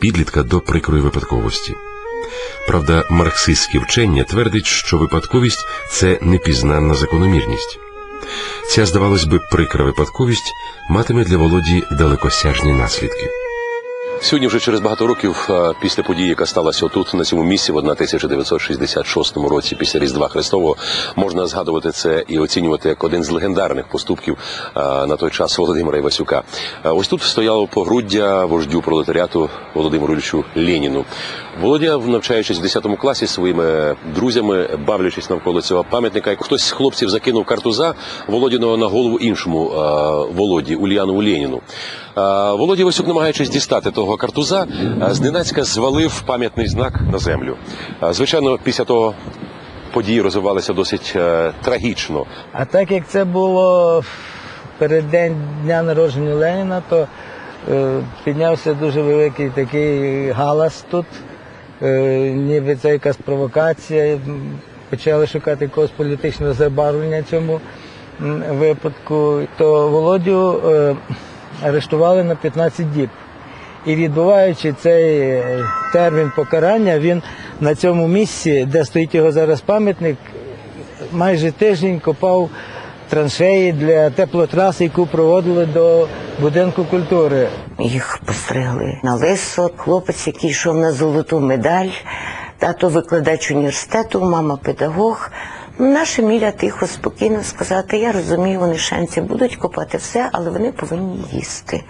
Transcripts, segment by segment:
підлітка до прикрої випадковості. Правда, марксистське вчення твердить, що випадковість це непізнанна закономірність. Ця, здавалось би, прикра випадковість матиме для Володі далекосяжні наслідки. Сьогодні, вже через багато років е, після події, яка сталася отут, на цьому місці, в 1966 році, після Різдва Христового, можна згадувати це і оцінювати як один з легендарних поступків е, на той час Володимира Івасюка. Е, Ось тут стояло погруддя вождю пролетаріату Володимиру Ільчу Леніну. Володя, навчаючись в 10 класі своїми друзями, бавлячись навколо цього пам'ятника, хтось з хлопців закинув картуза Володіного на голову іншому е, Володі Ульянову Леніну. Е, Володя Івасюк, намагаючись дістати того картуза, зненацька звалив пам'ятний знак на землю. Е, Звичайно, після того події розвивалися досить е, трагічно. А так як це було перед день дня народження Леніна, то е, піднявся дуже великий такий галас тут. Е, ніби це якась провокація. Почали шукати якогось політичного забарвлення цьому випадку. То Володю е, арештували на 15 діб. І відбуваючи цей е, термін покарання, він на цьому місці, де стоїть його зараз пам'ятник, майже тиждень копав траншеї для теплотраси, яку проводили до будинку культури. Їх постригли на лисо. Хлопець, який йшов на золоту медаль, тато викладач університету, мама педагог. Наша Міля тихо, спокійно сказати, я розумію, вони шанці будуть копати все, але вони повинні їсти.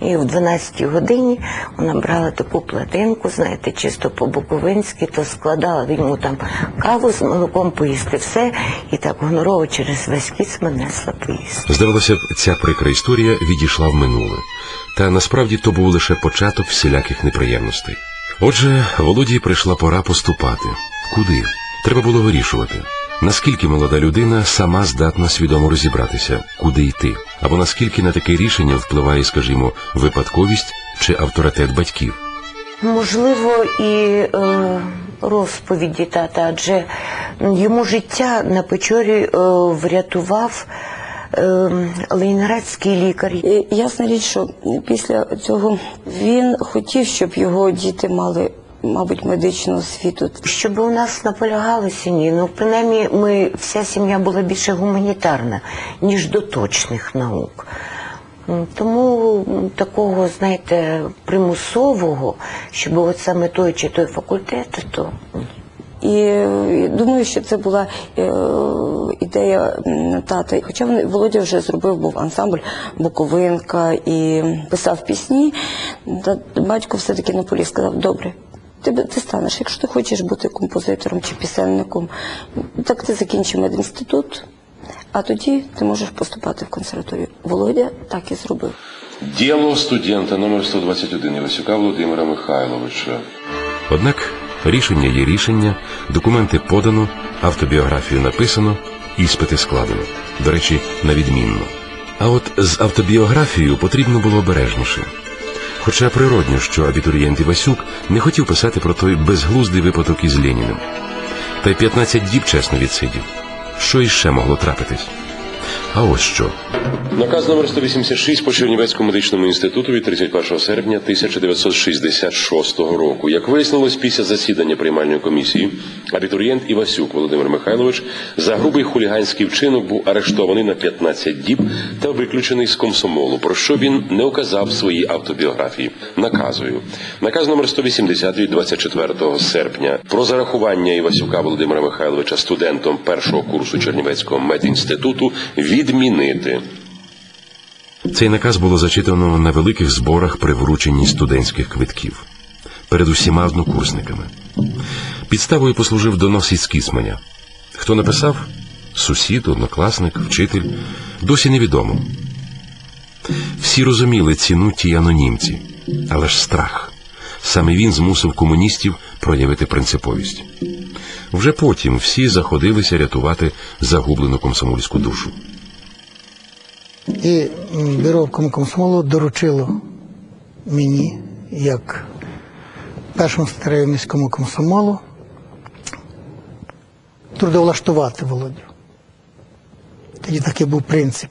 І в 12 годині вона брала таку платинку, знаєте, чисто по-буковинськи, то складала йому там каву з молоком поїсти все, і так гонорово через весь кіцман несла поїсти. Здавалося б, ця прикра історія відійшла в минуле. Та насправді то був лише початок всіляких неприємностей. Отже, Володі прийшла пора поступати. Куди? Треба було вирішувати. Наскільки молода людина сама здатна свідомо розібратися, куди йти, або наскільки на таке рішення впливає, скажімо, випадковість чи авторитет батьків. Можливо, і е, розповіді тата, адже йому життя на Печорі е, врятував е, ленінградський лікар. І Ясна річ, що після цього він хотів, щоб його діти мали, мабуть, медичну освіту. Щоб у нас наполягалося, ні. Ну, принаймні, ми, вся сім'я була більше гуманітарна, ніж до точних наук. Тому такого, знаєте, примусового, щоб от саме той чи той факультет, то. І думаю, що це була е, ідея тата. Хоча Володя вже зробив був ансамбль Буковинка і писав пісні, та батько все-таки на полі сказав, добре. Ти, ти станеш, якщо ти хочеш бути композитором чи пісенником, так ти закінчи медінститут, а тоді ти можеш поступати в консерваторію. Володя так і зробив. Діло студента номер 121 Івасюка Володимира Михайловича. Однак рішення є рішення, документи подано, автобіографію написано, іспити складено. До речі, на відмінно. А от з автобіографією потрібно було обережніше. Хоча природньо, що абітурієнт Івасюк не хотів писати про той безглуздий випадок із Леніним. Та й 15 діб чесно відсидів. Що іще могло трапитись? А ось що. Наказ номер 186 по Чернівецькому медичному інституту від 31 серпня 1966 року. Як вияснилось після засідання приймальної комісії, абітурієнт Івасюк Володимир Михайлович за грубий хуліганський вчинок був арештований на 15 діб та виключений з комсомолу, про що він не указав в своїй автобіографії. Наказую. Наказ номер 180 від 24 серпня про зарахування Івасюка Володимира Михайловича студентом першого курсу Чернівецького медінституту відмінити. Цей наказ було зачитано на великих зборах при врученні студентських квитків перед усіма однокурсниками. Підставою послужив донос із Кісманя. Хто написав? Сусід, однокласник, вчитель, досі невідомо. Всі розуміли ціну тій анонімці, але ж страх. Саме він змусив комуністів проявити принциповість. Вже потім всі заходилися рятувати загублену комсомольську душу. І бюро комсомолу доручило мені, як першому секретарю міському комсомолу, трудовлаштувати Володю. Тоді такий був принцип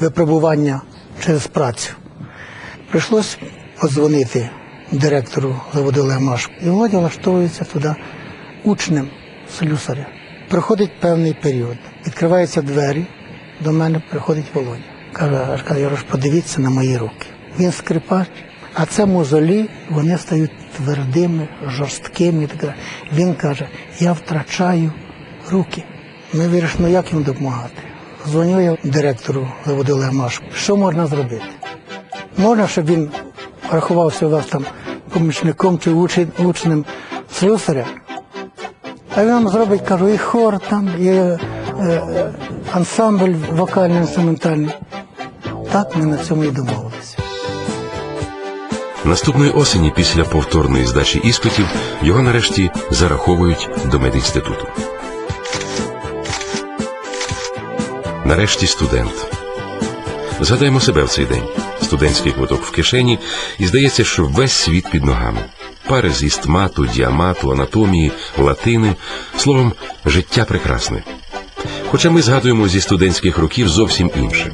випробування через працю. Прийшлось подзвонити директору заводу Лемаш. І Володя влаштовується туди учнем слюсаря. Проходить певний період. Відкриваються двері, до мене приходить Володя. Каже, Аркадій Ярош, подивіться на мої руки. Він скрипач, а це мозолі, вони стають твердими, жорсткими. Він каже, я втрачаю руки. Ми вирішили, ну як їм допомагати. Дзвоню я директору заводу Лемаш. Що можна зробити? Можна, щоб він рахувався у вас там помічником чи учнем слюсаря. А він нам зробить, кажу, і хор там, і е, е, ансамбль вокально-інструментальний. Так ми на цьому і домовилися. Наступної осені, після повторної здачі іспитів, його нарешті зараховують до медінституту. Нарешті студент. Згадаємо себе в цей день. Студентський квиток в кишені, і здається, що весь світ під ногами. Пари з істмату, діамату, анатомії, латини, словом, життя прекрасне. Хоча ми згадуємо зі студентських років зовсім інше.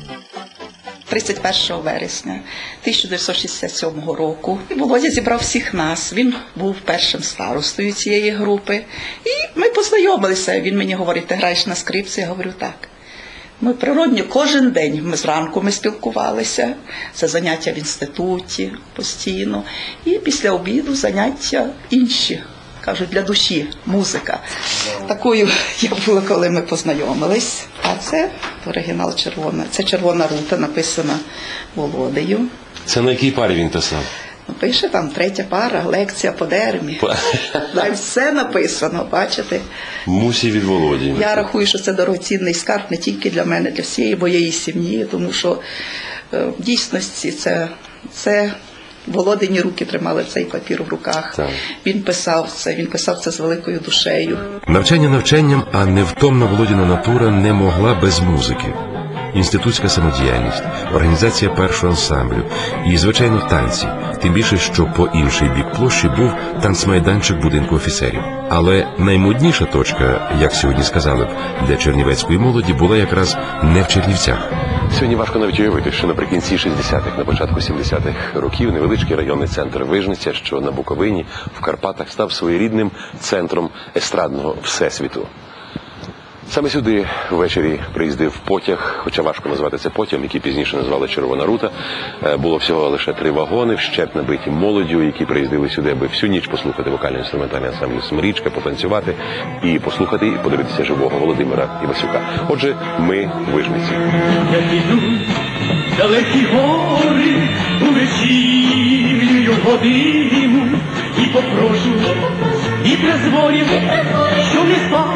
31 вересня 1967 року Володя зібрав всіх нас. Він був першим старостою цієї групи. І ми познайомилися. Він мені говорить, ти граєш на скрипці? Я говорю, так. Ми природньо кожен день ми зранку ми спілкувалися. Це заняття в інституті постійно. І після обіду заняття інші. Кажуть, для душі музика. Такою я була, коли ми познайомились. Це оригінал червона. Це червона рута, написана Володею. Це на якій парі він писав? Ну, Пише там третя пара, лекція по дермі. Там все написано, бачите. Мусі від Володі. Я рахую, що це дорогоцінний скарб не тільки для мене, для всієї моєї сім'ї, тому що е, в дійсності це, це Володині руки тримали цей папір в руках. Так. Він писав це, він писав це з великою душею. Навчання навчанням, а невтомна Володіна натура не могла без музики. Інститутська самодіяльність, організація першого ансамблю і, звичайно, танці. Тим більше, що по інший бік площі був танцмайданчик будинку офіцерів. Але наймодніша точка, як сьогодні сказали б, для чернівецької молоді була якраз не в Чернівцях. Сьогодні важко навіть уявити, що наприкінці 60-х, на початку 70-х років невеличкий районний центр Вижниця, що на Буковині, в Карпатах, став своєрідним центром естрадного всесвіту. Саме сюди ввечері приїздив потяг, хоча важко назвати це потягом, який пізніше назвали Червона рута. Е, Було всього лише три вагони, вщеп набиті молоддю, які приїздили сюди, аби всю ніч послухати вокально-інструментальний ансамбль Смирічка, потанцювати і послухати і подивитися живого Володимира Івасюка. Отже, ми вижниці. далекі гори у вечірню годину, і попрошу, і призволів, що не спав,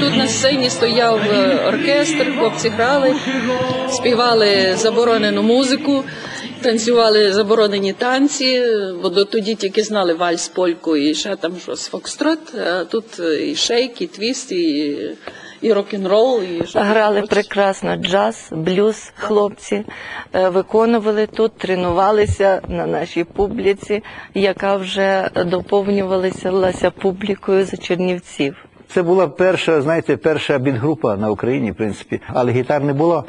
Тут на сцені стояв е, оркестр, хлопці грали, співали заборонену музику, танцювали заборонені танці, бо тоді тільки знали вальс, польку і ще там щось фокстрот. А тут е, і шейк, і твіст, і, і рок-н-рол, і що Грали прекрасно джаз, блюз. Хлопці е, виконували тут, тренувалися на нашій публіці, яка вже доповнювалася публікою за Чернівців. Це була перша, знаєте, перша бітгрупа на Україні, в принципі, але гітар не було.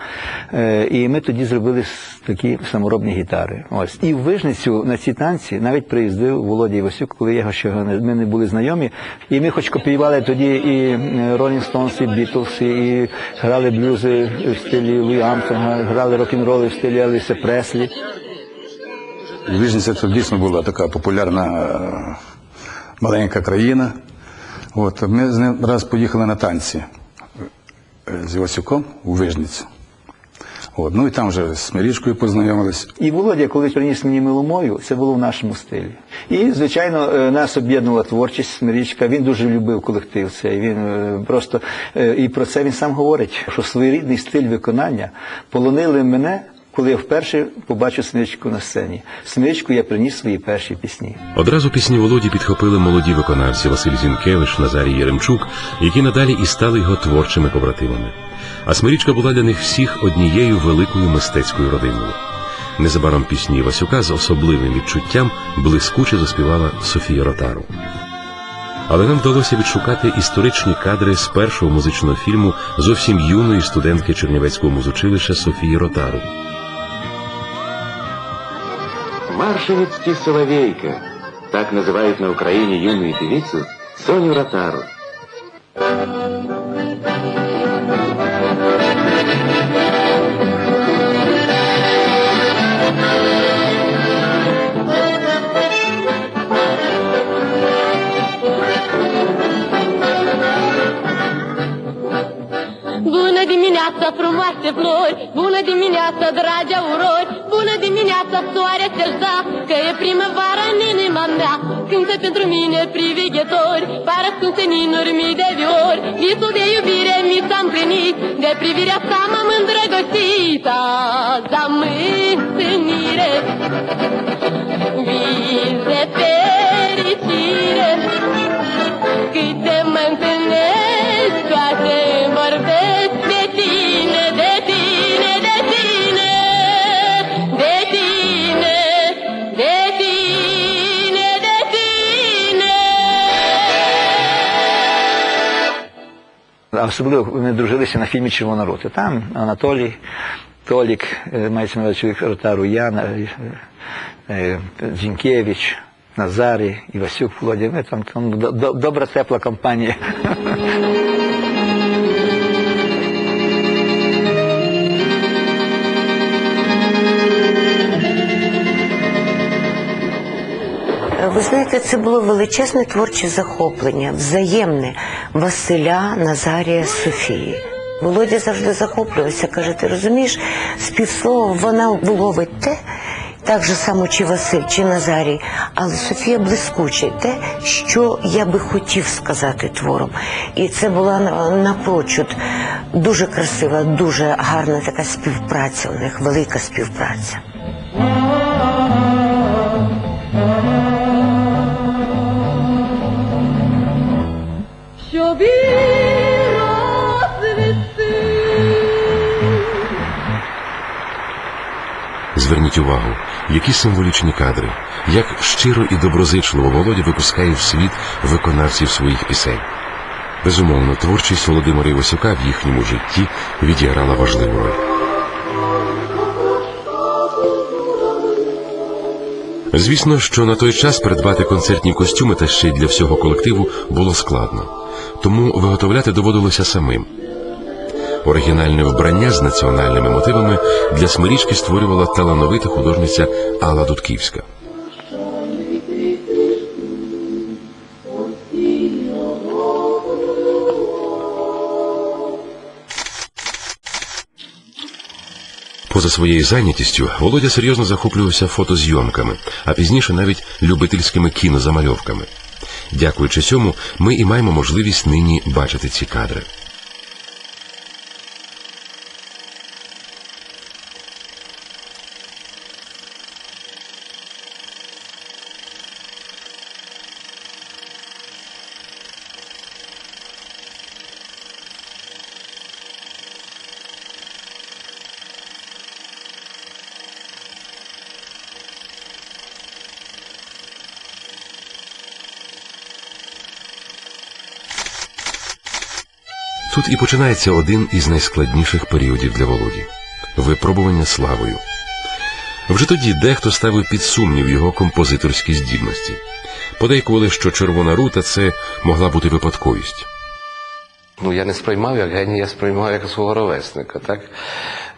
Е, і ми тоді зробили такі саморобні гітари. Ось. І в Вижницю на ці танці навіть приїздив Володя Івасюк, коли його ще ми не були знайомі. І ми хоч копіювали тоді і е, Rolling Stones, і Beatles, і грали блюзи в стилі Луї Амстронга, грали рок-н-роли в стилі Елвіса Преслі. Віжниця це дійсно була така популярна е, маленька країна. От, ми з ним раз поїхали на танці е, з Івасюком у Вижницю. От, ну і там вже з Смирічкою познайомились. І Володя, коли приніс мені миломою, це було в нашому стилі. І, звичайно, е, нас об'єднувала творчість Смирічка. Він дуже любив колектив цей. Він е, просто і про це він сам говорить, що своєрідний стиль виконання полонили мене. Коли я вперше побачив Смирічку на сцені, Смирічку я приніс свої перші пісні. Одразу пісні Володі підхопили молоді виконавці Василь Зінкевич, Назарій Єремчук, які надалі і стали його творчими побратимами. А Смирічка була для них всіх однією великою мистецькою родиною. Незабаром пісні Васюка з особливим відчуттям блискуче заспівала Софія Ротару. Але нам вдалося відшукати історичні кадри з першого музичного фільму зовсім юної студентки Чернівецького музучилища Софії Ротару. Маршевицкий Соловейка. Так называют на Украине юную певицу Соню Ротару. Bună dimineața, frumoase flori, bună dimineața, dragi aurori, bună dimineața, soare stelza, că e primăvară în inima mea. Cântă pentru mine priveghetori, pară ascunse în inuri mii de viori, visul de iubire mi s-a împlinit, de privirea sa m-am îndrăgostit, azi am întâlnire, vis de Особливо вони дружилися на фільмі Червона рота. Там Анатолій, Толік, е, мається на увазі чоловік Ротару, Яна, Дзінкевич, Назарі, Зінкевич, Назарій, Івасюк, Володя. Там, там до- до- добра, тепла компанія. Ви знаєте, це було величезне творче захоплення, взаємне Василя, Назарія, Софії. Володя завжди захоплювався, каже, ти розумієш, співслово вона вловить те, так же само чи Василь, чи Назарій, але Софія блискуче те, що я би хотів сказати твором. І це була на- напрочуд дуже красива, дуже гарна така співпраця у них, велика співпраця. Зверніть увагу, які символічні кадри, як щиро і доброзичливо Володя випускає в світ виконавців своїх пісень. Безумовно, творчість Володимира Івасюка в їхньому житті відіграла важливу роль. Звісно, що на той час придбати концертні костюми та ще й для всього колективу було складно, тому виготовляти доводилося самим. Оригінальне вбрання з національними мотивами для смирічки створювала талановита художниця Алла Дудківська. Поза своєю зайнятістю Володя серйозно захоплювався фотозйомками, а пізніше навіть любительськими кінозамальовками. Дякуючи цьому, ми і маємо можливість нині бачити ці кадри. Тут і починається один із найскладніших періодів для Володі випробування славою. Вже тоді дехто ставив під сумнів його композиторські здібності. Подейкували, що червона рута це могла бути випадковість. Ну, я не сприймав як генія, я сприймав як свого ровесника, так?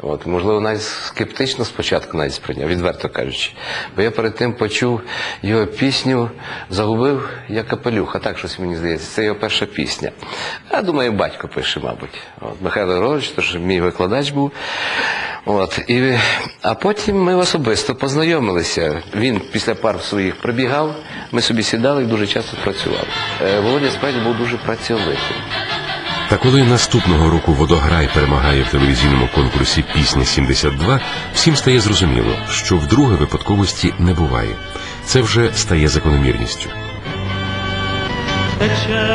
От, можливо, навіть скептично спочатку навіть сприйняв, відверто кажучи. Бо я перед тим почув його пісню Загубив я капелюха, так щось мені здається. Це його перша пісня. А думаю, батько пише, мабуть. От, Михайло Григорович, то ж мій викладач був. От, і, а потім ми особисто познайомилися. Він після пар своїх прибігав, ми собі сідали і дуже часто працювали. Е, Володя справді був дуже працьовитим. Та коли наступного року водограй перемагає в телевізійному конкурсі Пісня 72, всім стає зрозуміло, що вдруге випадковості не буває. Це вже стає закономірністю. Тече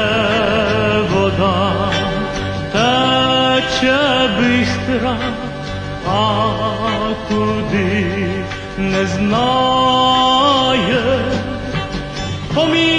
вода, тече бистра, а куди не знає, поміж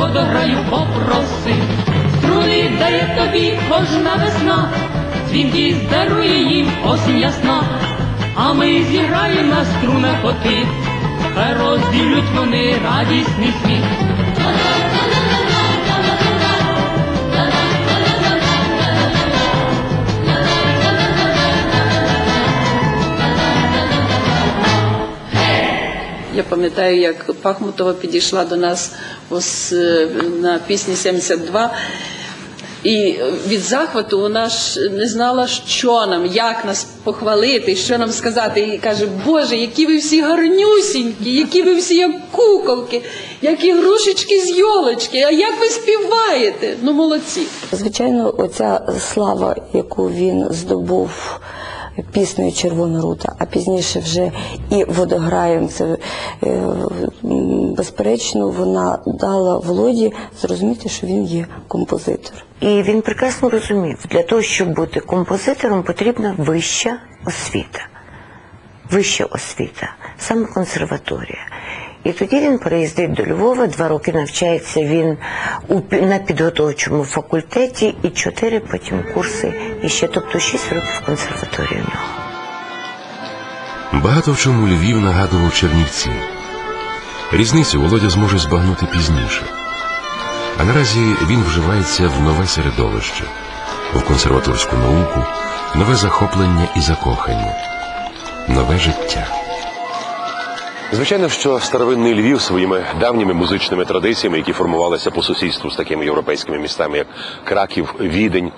водограю, попроси, струни дає тобі кожна весна, дзвінки здарує їм осінь ясна, а ми зіграємо на струнах оти, хай розділють вони радісний сміх. Я пам'ятаю, як Пахмутова підійшла до нас ось, е, на пісні 72. І від захвату вона ж не знала, що нам, як нас похвалити, що нам сказати. І каже, Боже, які ви всі гарнюсінькі, які ви всі як куколки, як ігрушечки з йолочки, а як ви співаєте? Ну, молодці. Звичайно, оця слава, яку він здобув піснею Червона рута, а пізніше вже і водограєм, це е, безперечно, вона дала Володі зрозуміти, що він є композитор. І він прекрасно розумів, для того, щоб бути композитором, потрібна вища освіта. Вища освіта, саме консерваторія. І тоді він переїздить до Львова, два роки навчається він у, на підготовчому факультеті і чотири потім курси, і ще, тобто шість років консерваторії у нього. Багато в чому Львів нагадував Чернівці. Різницю Володя зможе збагнути пізніше. А наразі він вживається в нове середовище, в консерваторську науку, нове захоплення і закохання, нове життя. Звичайно, що старовинний Львів своїми давніми музичними традиціями, які формувалися по сусідству з такими європейськими містами, як Краків, Відень.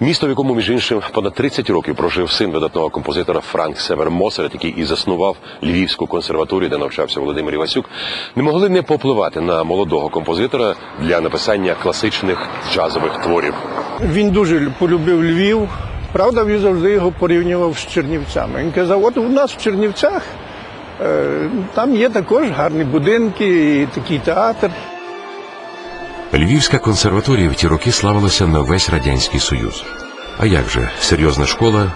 Місто, в якому, між іншим, понад 30 років прожив син видатного композитора Франк Север Мосерет, який і заснував Львівську консерваторію, де навчався Володимир Івасюк, не могли не попливати на молодого композитора для написання класичних джазових творів. Він дуже полюбив Львів. Правда, він завжди його порівнював з Чернівцями. Він казав, от у нас в Чернівцях там є також гарні будинки, і такий театр. Львівська консерваторія в ті роки славилася на весь Радянський Союз. А як же серйозна школа